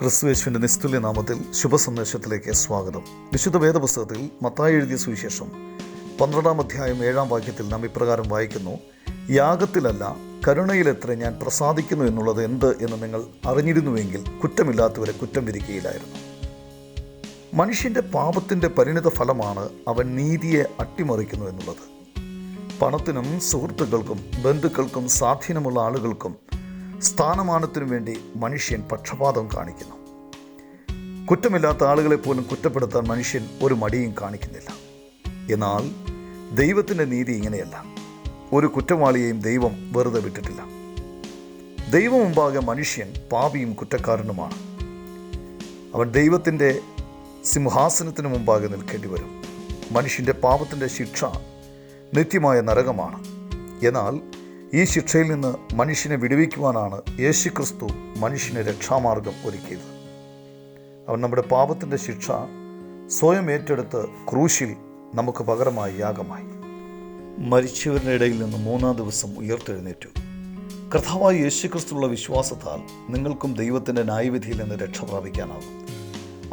ക്രിസ്തുവേശുവിന്റെ നിസ്തുല്യ നാമത്തിൽ ശുഭസന്ദേശത്തിലേക്ക് സ്വാഗതം. വിശുദ്ധ വേദപുസ്തകത്തിൽ മത്തായി എഴുതിയ സുവിശേഷം പന്ത്രണ്ടാം അധ്യായം ഏഴാം വാക്യത്തിൽ നാം ഇപ്രകാരം വായിക്കുന്നു യാഗത്തിലല്ല കരുണയിലെത്ര ഞാൻ പ്രസാദിക്കുന്നു എന്നുള്ളത് എന്ത് എന്ന് നിങ്ങൾ അറിഞ്ഞിരുന്നുവെങ്കിൽ കുറ്റമില്ലാത്തവരെ കുറ്റം വിരിക്കുകയില്ലായിരുന്നു മനുഷ്യന്റെ പാപത്തിന്റെ പരിണിത ഫലമാണ് അവൻ നീതിയെ അട്ടിമറിക്കുന്നു എന്നുള്ളത്. പണത്തിനും സുഹൃത്തുക്കൾക്കും ബന്ധുക്കൾക്കും സ്വാധീനമുള്ള ആളുകൾക്കും സ്ഥാനമാനത്തിനു വേണ്ടി മനുഷ്യൻ പക്ഷപാതം കാണിക്കുന്നു. കുറ്റമില്ലാത്ത ആളുകളെ പോലും കുറ്റപ്പെടുത്താൻ മനുഷ്യൻ ഒരു മടിയും കാണിക്കുന്നില്ല. എന്നാൽ ദൈവത്തിന്റെ നീതി ഇങ്ങനെയല്ല. ഒരു കുറ്റവാളിയെയും ദൈവം വെറുതെ വിട്ടിട്ടില്ല. ദൈവം മുമ്പാകെ മനുഷ്യൻ പാപിയും കുറ്റക്കാരനുമാണ്. അവൻ ദൈവത്തിന്റെ സിംഹാസനത്തിന് മുമ്പാകെ നിൽക്കേണ്ടി വരും. മനുഷ്യന്റെ പാപത്തിന്റെ ശിക്ഷ നിത്യമായ നരകമാണ്. എന്നാൽ ഈ ശിക്ഷയിൽ നിന്ന് മനുഷ്യനെ വിടുവിക്കുവാനാണ് യേശു ക്രിസ്തു മനുഷ്യന് രക്ഷാമാർഗം ഒരുക്കിയത്. അവൻ നമ്മുടെ പാപത്തിന്റെ ശിക്ഷ സ്വയം ഏറ്റെടുത്ത് ക്രൂശിൽ നമുക്ക് പകരമായി യാഗമായി. മരിച്ചവരുടെ ഇടയിൽ നിന്ന് മൂന്നാം ദിവസം ഉയർത്തെഴുന്നേറ്റു. കർത്താവായ യേശുക്രിസ്തുള്ള വിശ്വാസത്താൽ നിങ്ങൾക്കും ദൈവത്തിന്റെ ന്യായവിധിയിൽ നിന്ന് രക്ഷ പ്രാപിക്കാനാകും.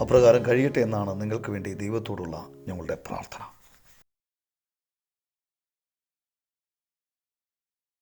അപ്രകാരം കഴിയട്ടെ എന്നാണ് നിങ്ങൾക്ക് വേണ്ടി ദൈവത്തോടുള്ള ഞങ്ങളുടെ പ്രാർത്ഥന.